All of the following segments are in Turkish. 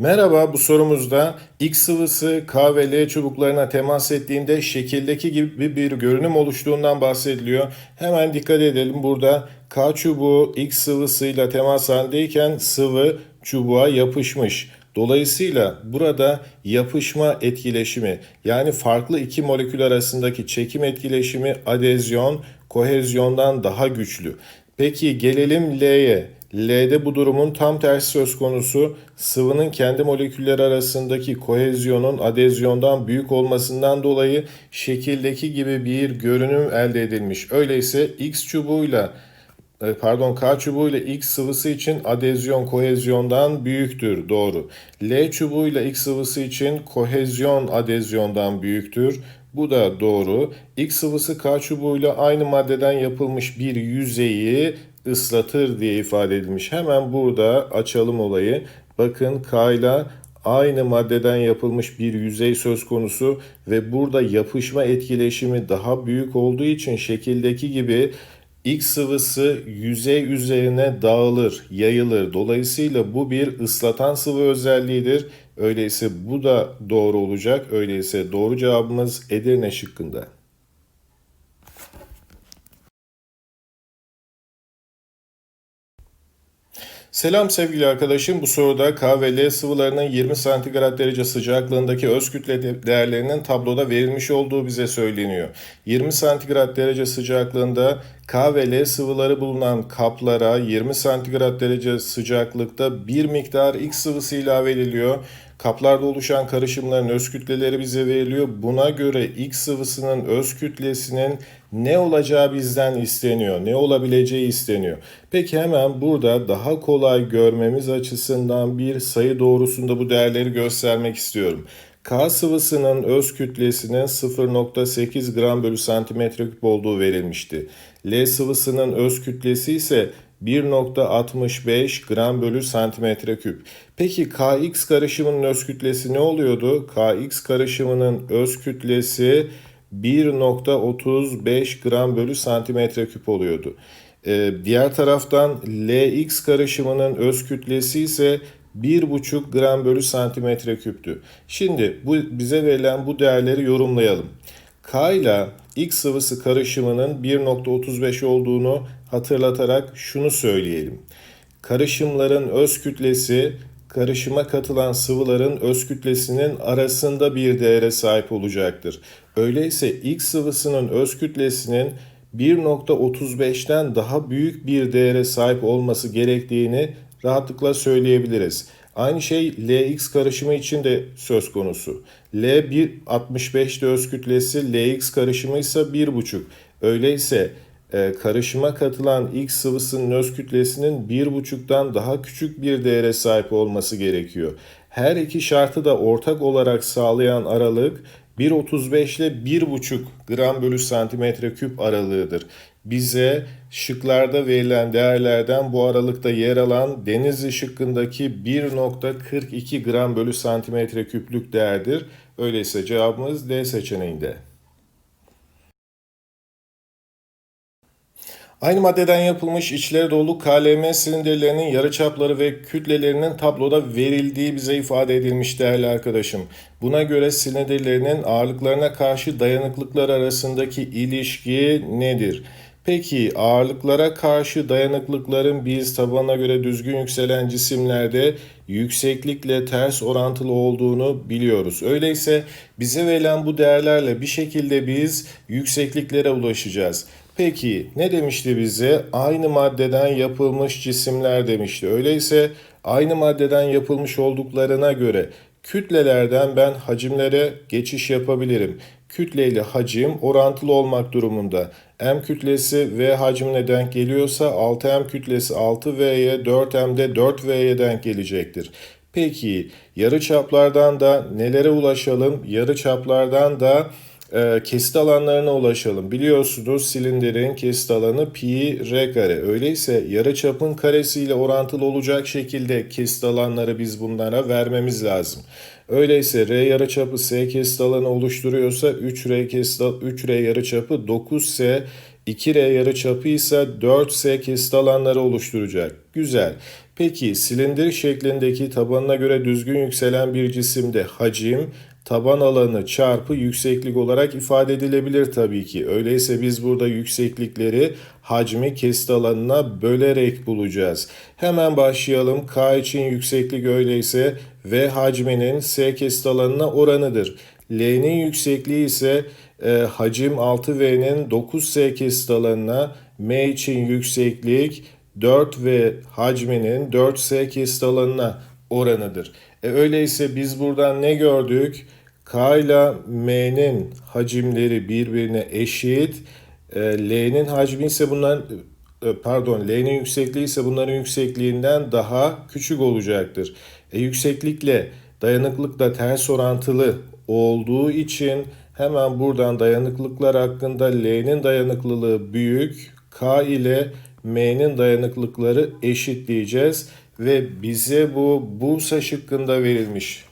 Merhaba bu sorumuzda X sıvısı K ve L çubuklarına temas ettiğinde şekildeki gibi bir görünüm oluştuğundan bahsediliyor. Hemen dikkat edelim burada K çubuğu X sıvısıyla temas halindeyken sıvı çubuğa yapışmış. Dolayısıyla burada yapışma etkileşimi yani farklı iki molekül arasındaki çekim etkileşimi adezyon, kohezyondan daha güçlü. Peki gelelim L'ye. L'de bu durumun tam tersi söz konusu. Sıvının kendi molekülleri arasındaki kohezyonun adezyondan büyük olmasından dolayı şekildeki gibi bir görünüm elde edilmiş. Öyleyse X çubuğuyla e, pardon K çubuğuyla X sıvısı için adezyon kohezyondan büyüktür. Doğru. L çubuğuyla X sıvısı için kohezyon adezyondan büyüktür. Bu da doğru. X sıvısı K çubuğuyla aynı maddeden yapılmış bir yüzeyi ıslatır diye ifade edilmiş. Hemen burada açalım olayı. Bakın K ile aynı maddeden yapılmış bir yüzey söz konusu ve burada yapışma etkileşimi daha büyük olduğu için şekildeki gibi X sıvısı yüzey üzerine dağılır, yayılır. Dolayısıyla bu bir ıslatan sıvı özelliğidir. Öyleyse bu da doğru olacak. Öyleyse doğru cevabımız Edirne şıkkında. Selam sevgili arkadaşım. Bu soruda K ve L sıvılarının 20 santigrat derece sıcaklığındaki öz kütle değerlerinin tabloda verilmiş olduğu bize söyleniyor. 20 santigrat derece sıcaklığında K ve L sıvıları bulunan kaplara 20 santigrat derece sıcaklıkta bir miktar X sıvısı ilave ediliyor. Kaplarda oluşan karışımların öz kütleleri bize veriliyor. Buna göre X sıvısının öz kütlesinin ne olacağı bizden isteniyor, ne olabileceği isteniyor. Peki hemen burada daha kolay görmemiz açısından bir sayı doğrusunda bu değerleri göstermek istiyorum. K sıvısının öz kütlesinin 0.8 gram bölü santimetre küp olduğu verilmişti. L sıvısının öz kütlesi ise 1.65 gram bölü santimetre küp. Peki Kx karışımının öz kütlesi ne oluyordu? Kx karışımının öz kütlesi 1.35 gram bölü santimetre küp oluyordu. Ee, diğer taraftan Lx karışımının öz kütlesi ise 1,5 gram bölü santimetre küptü. Şimdi bu bize verilen bu değerleri yorumlayalım. K ile X sıvısı karışımının 1.35 olduğunu hatırlatarak şunu söyleyelim. Karışımların öz kütlesi karışıma katılan sıvıların öz kütlesinin arasında bir değere sahip olacaktır. Öyleyse X sıvısının öz kütlesinin 1.35'ten daha büyük bir değere sahip olması gerektiğini rahatlıkla söyleyebiliriz. Aynı şey Lx karışımı için de söz konusu. L 1.65'te öz kütlesi, Lx karışımı ise 1.5. Öyleyse e, karışıma katılan X sıvısının öz kütlesinin 1.5'tan daha küçük bir değere sahip olması gerekiyor. Her iki şartı da ortak olarak sağlayan aralık 1.35 ile 1.5 gram bölü santimetre küp aralığıdır. Bize şıklarda verilen değerlerden bu aralıkta yer alan Denizli şıkkındaki 1.42 gram bölü santimetre küplük değerdir. Öyleyse cevabımız D seçeneğinde. Aynı maddeden yapılmış içleri dolu KLM silindirlerinin yarıçapları ve kütlelerinin tabloda verildiği bize ifade edilmiş değerli arkadaşım. Buna göre silindirlerinin ağırlıklarına karşı dayanıklıklar arasındaki ilişki nedir? Peki ağırlıklara karşı dayanıklıkların biz tabana göre düzgün yükselen cisimlerde yükseklikle ters orantılı olduğunu biliyoruz. Öyleyse bize verilen bu değerlerle bir şekilde biz yüksekliklere ulaşacağız. Peki ne demişti bize? Aynı maddeden yapılmış cisimler demişti. Öyleyse aynı maddeden yapılmış olduklarına göre kütlelerden ben hacimlere geçiş yapabilirim. Kütle ile hacim orantılı olmak durumunda. M kütlesi V hacmine denk geliyorsa 6M kütlesi 6V'ye 4M de 4V'ye denk gelecektir. Peki yarı çaplardan da nelere ulaşalım? Yarı çaplardan da e, kesit alanlarına ulaşalım. Biliyorsunuz silindirin kesit alanı pi r kare. Öyleyse yarıçapın karesiyle orantılı olacak şekilde kesit alanları biz bunlara vermemiz lazım. Öyleyse r yarıçapı s kesit alanı oluşturuyorsa 3r kesit 3r yarıçapı 9s 2R yarıçapı ise 4S kesit alanları oluşturacak. Güzel. Peki silindir şeklindeki tabanına göre düzgün yükselen bir cisimde hacim taban alanı çarpı yükseklik olarak ifade edilebilir tabii ki. Öyleyse biz burada yükseklikleri hacmi kesit alanına bölerek bulacağız. Hemen başlayalım. K için yükseklik öyleyse V hacminin S kesit alanına oranıdır. L'nin yüksekliği ise e, hacim 6V'nin 9S kesit alanına, M için yükseklik 4V hacminin 4S kesit alanına oranıdır. E, öyleyse biz buradan ne gördük? K ile M'nin hacimleri birbirine eşit. E, L'nin hacmi ise bunların e, pardon L'nin yüksekliği ise bunların yüksekliğinden daha küçük olacaktır. E, yükseklikle dayanıklık da ters orantılı olduğu için hemen buradan dayanıklıklar hakkında L'nin dayanıklılığı büyük, K ile M'nin dayanıklıkları eşit diyeceğiz ve bize bu Bursa şıkkında verilmiş.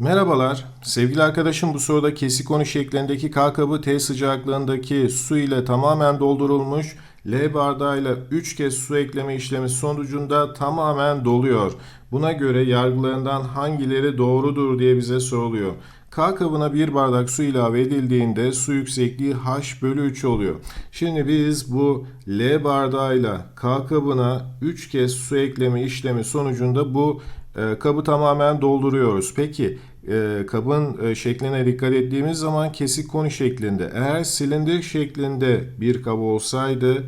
Merhabalar. Sevgili arkadaşım bu soruda kesikonu şeklindeki K kabı T sıcaklığındaki su ile tamamen doldurulmuş. L bardağıyla 3 kez su ekleme işlemi sonucunda tamamen doluyor. Buna göre yargılarından hangileri doğrudur diye bize soruluyor. K kabına bir bardak su ilave edildiğinde su yüksekliği H bölü 3 oluyor. Şimdi biz bu L bardağıyla K kabına 3 kez su ekleme işlemi sonucunda bu e, kabı tamamen dolduruyoruz. Peki e, kabın e, şekline dikkat ettiğimiz zaman kesik koni şeklinde. Eğer silindir şeklinde bir kab olsaydı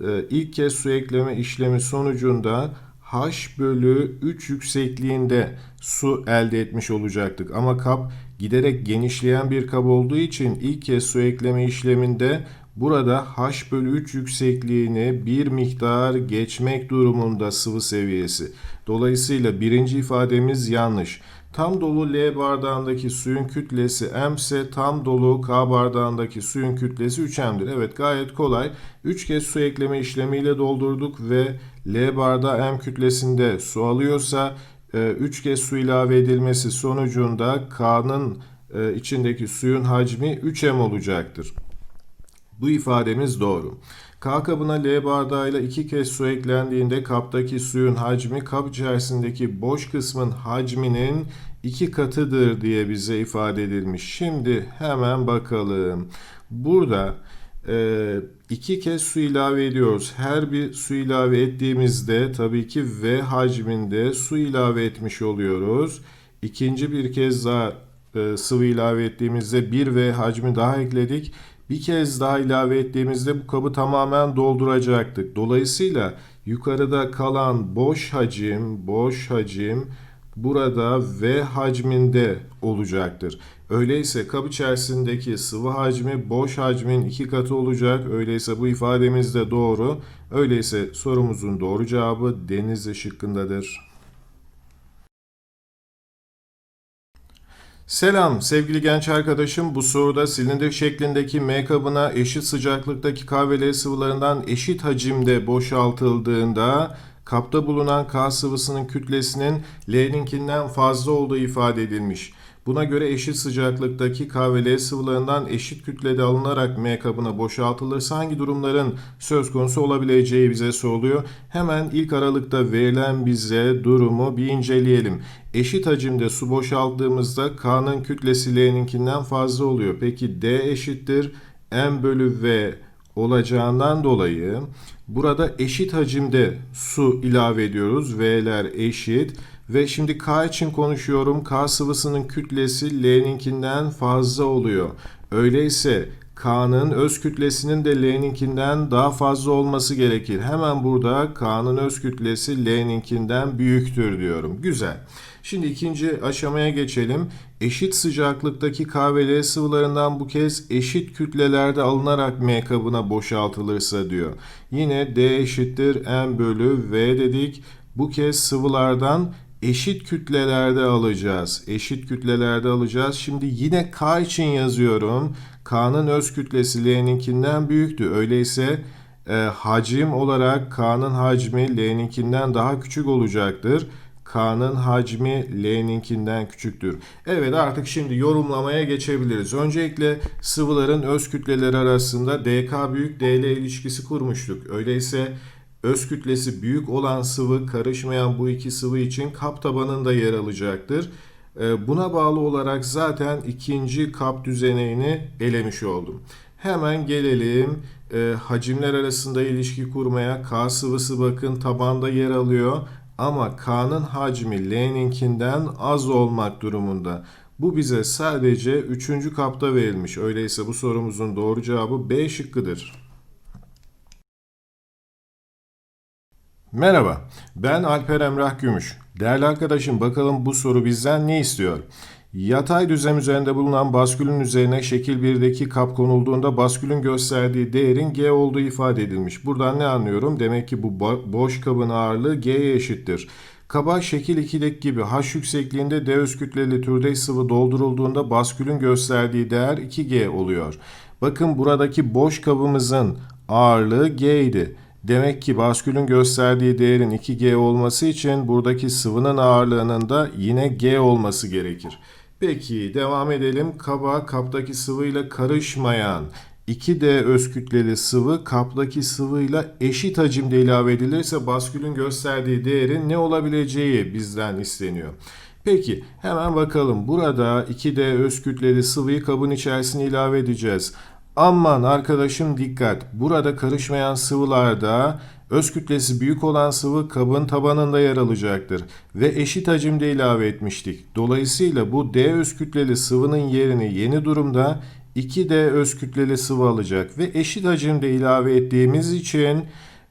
e, ilk kez su ekleme işlemi sonucunda H bölü 3 yüksekliğinde su elde etmiş olacaktık. Ama kap giderek genişleyen bir kap olduğu için ilk kez su ekleme işleminde burada H bölü 3 yüksekliğini bir miktar geçmek durumunda sıvı seviyesi. Dolayısıyla birinci ifademiz yanlış. Tam dolu L bardağındaki suyun kütlesi M ise tam dolu K bardağındaki suyun kütlesi 3M'dir. Evet gayet kolay. 3 kez su ekleme işlemiyle doldurduk ve L bardağı M kütlesinde su alıyorsa 3 kez su ilave edilmesi sonucunda K'nın e, içindeki suyun hacmi 3M olacaktır. Bu ifademiz doğru. K kabına L bardağıyla iki kez su eklendiğinde kaptaki suyun hacmi kap içerisindeki boş kısmın hacminin iki katıdır diye bize ifade edilmiş. Şimdi hemen bakalım. Burada e, iki kez su ilave ediyoruz. Her bir su ilave ettiğimizde tabii ki V hacminde su ilave etmiş oluyoruz. İkinci bir kez daha e, sıvı ilave ettiğimizde bir V hacmi daha ekledik. Bir kez daha ilave ettiğimizde bu kabı tamamen dolduracaktık. Dolayısıyla yukarıda kalan boş hacim, boş hacim burada V hacminde olacaktır. Öyleyse kap içerisindeki sıvı hacmi boş hacmin iki katı olacak. Öyleyse bu ifademiz de doğru. Öyleyse sorumuzun doğru cevabı Denizli şıkkındadır. Selam sevgili genç arkadaşım. Bu soruda silindir şeklindeki M kabına eşit sıcaklıktaki K ve L sıvılarından eşit hacimde boşaltıldığında kapta bulunan K sıvısının kütlesinin L'ninkinden fazla olduğu ifade edilmiş. Buna göre eşit sıcaklıktaki K ve sıvılarından eşit kütlede alınarak M kabına boşaltılırsa hangi durumların söz konusu olabileceği bize soruluyor. Hemen ilk aralıkta verilen bize durumu bir inceleyelim. Eşit hacimde su boşalttığımızda K'nın kütlesi L'ninkinden fazla oluyor. Peki D eşittir M bölü V olacağından dolayı burada eşit hacimde su ilave ediyoruz. V'ler eşit. Ve şimdi K için konuşuyorum. K sıvısının kütlesi L'ninkinden fazla oluyor. Öyleyse K'nın öz kütlesinin de L'ninkinden daha fazla olması gerekir. Hemen burada K'nın öz kütlesi L'ninkinden büyüktür diyorum. Güzel. Şimdi ikinci aşamaya geçelim. Eşit sıcaklıktaki K ve L sıvılarından bu kez eşit kütlelerde alınarak M kabına boşaltılırsa diyor. Yine D eşittir M bölü V dedik. Bu kez sıvılardan eşit kütlelerde alacağız. Eşit kütlelerde alacağız. Şimdi yine K için yazıyorum. K'nın öz kütlesi L'ninkinden büyüktü. Öyleyse e, hacim olarak K'nın hacmi L'ninkinden daha küçük olacaktır. K'nın hacmi L'ninkinden küçüktür. Evet artık şimdi yorumlamaya geçebiliriz. Öncelikle sıvıların öz kütleleri arasında dk büyük dl ilişkisi kurmuştuk. Öyleyse öz kütlesi büyük olan sıvı karışmayan bu iki sıvı için kap tabanında yer alacaktır. Ee, Buna bağlı olarak zaten ikinci kap düzenini elemiş oldum. Hemen gelelim e, hacimler arasında ilişki kurmaya. K sıvısı bakın tabanda yer alıyor ama K'nın hacmi L'ninkinden az olmak durumunda. Bu bize sadece 3. kapta verilmiş. Öyleyse bu sorumuzun doğru cevabı B şıkkıdır. Merhaba, ben Alper Emrah Gümüş. Değerli arkadaşım bakalım bu soru bizden ne istiyor? Yatay düzlem üzerinde bulunan baskülün üzerine şekil 1'deki kap konulduğunda baskülün gösterdiği değerin G olduğu ifade edilmiş. Buradan ne anlıyorum? Demek ki bu bo- boş kabın ağırlığı G'ye eşittir. Kaba şekil 2'deki gibi H yüksekliğinde D öz kütleli türdeş sıvı doldurulduğunda baskülün gösterdiği değer 2G oluyor. Bakın buradaki boş kabımızın ağırlığı G idi. Demek ki baskülün gösterdiği değerin 2G olması için buradaki sıvının ağırlığının da yine G olması gerekir. Peki devam edelim. Kaba kaptaki sıvıyla karışmayan 2D öz kütleli sıvı kaptaki sıvıyla eşit hacimde ilave edilirse baskülün gösterdiği değerin ne olabileceği bizden isteniyor. Peki hemen bakalım. Burada 2D öz kütleli sıvıyı kabın içerisine ilave edeceğiz. Aman arkadaşım dikkat. Burada karışmayan sıvılarda öz kütlesi büyük olan sıvı kabın tabanında yer alacaktır ve eşit hacimde ilave etmiştik. Dolayısıyla bu D öz kütleli sıvının yerini yeni durumda 2D öz kütleli sıvı alacak ve eşit hacimde ilave ettiğimiz için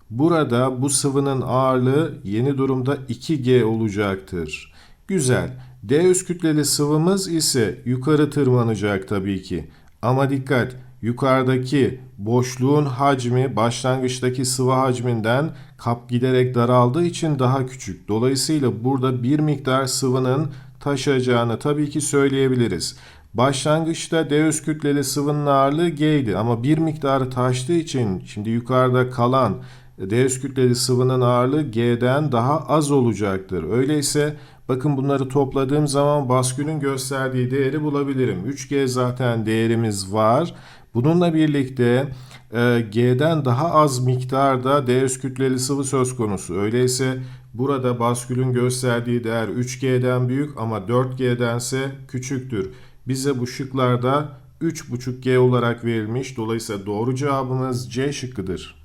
burada bu sıvının ağırlığı yeni durumda 2G olacaktır. Güzel. D öz kütleli sıvımız ise yukarı tırmanacak tabii ki. Ama dikkat yukarıdaki boşluğun hacmi başlangıçtaki sıvı hacminden kap giderek daraldığı için daha küçük. Dolayısıyla burada bir miktar sıvının taşıyacağını tabii ki söyleyebiliriz. Başlangıçta D kütleli sıvının ağırlığı G idi ama bir miktarı taştığı için şimdi yukarıda kalan D kütleli sıvının ağırlığı G'den daha az olacaktır. Öyleyse bakın bunları topladığım zaman baskülün gösterdiği değeri bulabilirim. 3G zaten değerimiz var. Bununla birlikte e, G'den daha az miktarda D kütleli sıvı söz konusu. Öyleyse burada baskülün gösterdiği değer 3G'den büyük ama 4G'dense küçüktür. Bize bu şıklarda 3,5G olarak verilmiş. Dolayısıyla doğru cevabımız C şıkkıdır.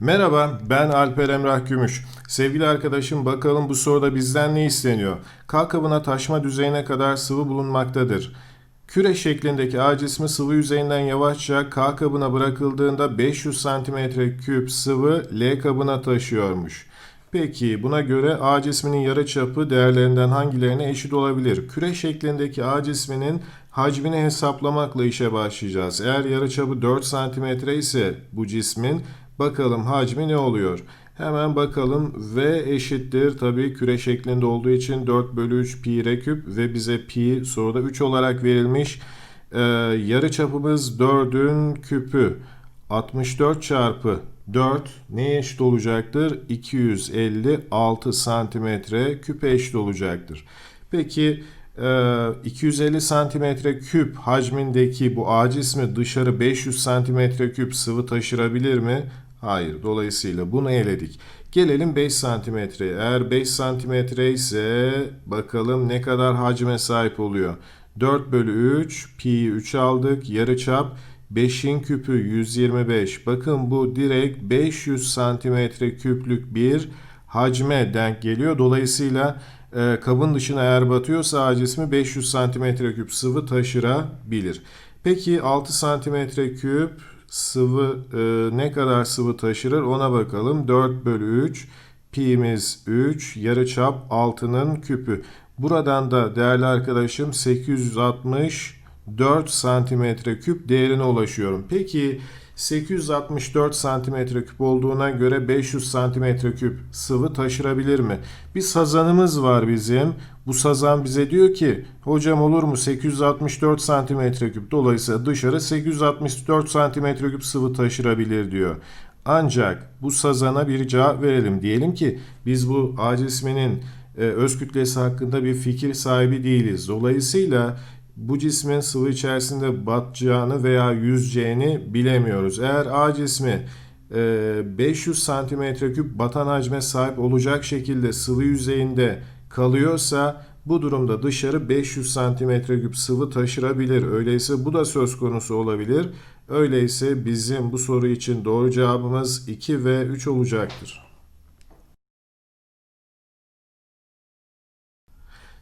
Merhaba, ben Alper Emrah Gümüş. Sevgili arkadaşım bakalım bu soruda bizden ne isteniyor? K kabına taşma düzeyine kadar sıvı bulunmaktadır. Küre şeklindeki A cismi sıvı yüzeyinden yavaşça K kabına bırakıldığında 500 cm küp sıvı L kabına taşıyormuş. Peki buna göre A cisminin yarıçapı değerlerinden hangilerine eşit olabilir? Küre şeklindeki A cisminin hacmini hesaplamakla işe başlayacağız. Eğer yarıçapı 4 cm ise bu cismin bakalım hacmi ne oluyor? Hemen bakalım V eşittir tabii küre şeklinde olduğu için 4 bölü 3 pi r küp ve bize pi soruda 3 olarak verilmiş. Ee, yarı çapımız 4'ün küpü 64 çarpı 4 neye eşit olacaktır? 256 santimetre küpe eşit olacaktır. Peki 250 santimetre küp hacmindeki bu A cismi dışarı 500 santimetre küp sıvı taşırabilir mi? Hayır. Dolayısıyla bunu eledik. Gelelim 5 santimetreye. Eğer 5 santimetre ise bakalım ne kadar hacme sahip oluyor. 4 bölü 3 pi 3 aldık. Yarıçap 5'in küpü 125. Bakın bu direkt 500 santimetre küplük bir hacme denk geliyor. Dolayısıyla e, kabın dışına eğer batıyorsa A cismi 500 santimetre küp sıvı taşırabilir. Peki 6 santimetre küp sıvı e, ne kadar sıvı taşırır ona bakalım. 4 bölü 3 pi'miz 3 yarıçap 6'nın küpü. Buradan da değerli arkadaşım 864 santimetre küp değerine ulaşıyorum. Peki 864 santimetre küp olduğuna göre 500 santimetre küp sıvı taşırabilir mi? Bir sazanımız var bizim. Bu sazan bize diyor ki hocam olur mu 864 santimetre küp dolayısıyla dışarı 864 santimetre küp sıvı taşırabilir diyor. Ancak bu sazana bir cevap verelim. Diyelim ki biz bu A cisminin e, öz kütlesi hakkında bir fikir sahibi değiliz. Dolayısıyla bu cismin sıvı içerisinde batacağını veya yüzeceğini bilemiyoruz. Eğer A cismi e, 500 santimetre küp batan hacme sahip olacak şekilde sıvı yüzeyinde kalıyorsa bu durumda dışarı 500 santimetre küp sıvı taşırabilir. Öyleyse bu da söz konusu olabilir. Öyleyse bizim bu soru için doğru cevabımız 2 ve 3 olacaktır.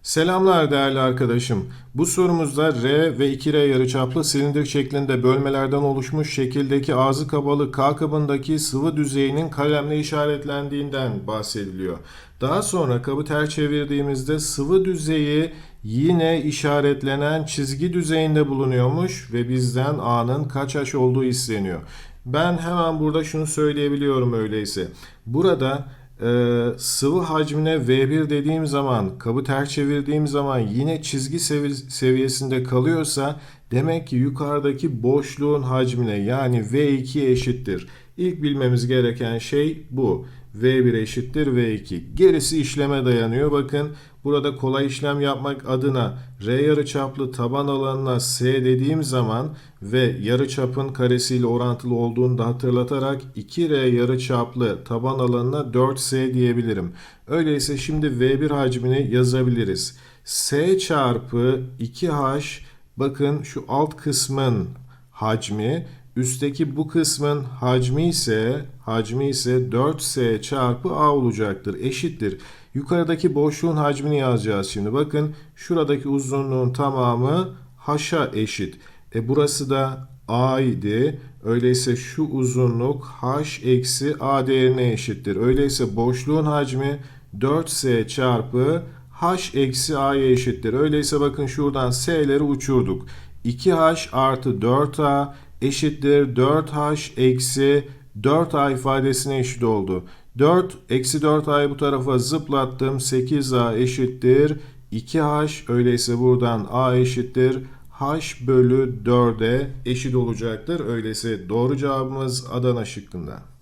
Selamlar değerli arkadaşım. Bu sorumuzda R ve 2R yarıçaplı silindir şeklinde bölmelerden oluşmuş şekildeki ağzı kabalı K kabındaki sıvı düzeyinin kalemle işaretlendiğinden bahsediliyor. Daha sonra kabı ters çevirdiğimizde sıvı düzeyi yine işaretlenen çizgi düzeyinde bulunuyormuş ve bizden A'nın kaç H olduğu isteniyor. Ben hemen burada şunu söyleyebiliyorum öyleyse. Burada ee, sıvı hacmine V1 dediğim zaman, kabı ters çevirdiğim zaman yine çizgi sevi- seviyesinde kalıyorsa demek ki yukarıdaki boşluğun hacmine yani V2 eşittir. İlk bilmemiz gereken şey bu. V1 eşittir V2. Gerisi işleme dayanıyor. Bakın burada kolay işlem yapmak adına R yarıçaplı taban alanına S dediğim zaman ve yarıçapın karesiyle orantılı olduğunu da hatırlatarak 2R yarıçaplı taban alanına 4S diyebilirim. Öyleyse şimdi V1 hacmini yazabiliriz. S çarpı 2H bakın şu alt kısmın hacmi Üstteki bu kısmın hacmi ise hacmi ise 4S çarpı A olacaktır. Eşittir. Yukarıdaki boşluğun hacmini yazacağız şimdi. Bakın şuradaki uzunluğun tamamı H'a eşit. E burası da A idi. Öyleyse şu uzunluk H eksi A değerine eşittir. Öyleyse boşluğun hacmi 4S çarpı H eksi A'ya eşittir. Öyleyse bakın şuradan S'leri uçurduk. 2H artı 4A eşittir 4h eksi 4a ifadesine eşit oldu. 4 eksi 4a'yı bu tarafa zıplattım. 8a eşittir 2h. Öyleyse buradan a eşittir h bölü 4'e eşit olacaktır. Öyleyse doğru cevabımız Adana şıkkında.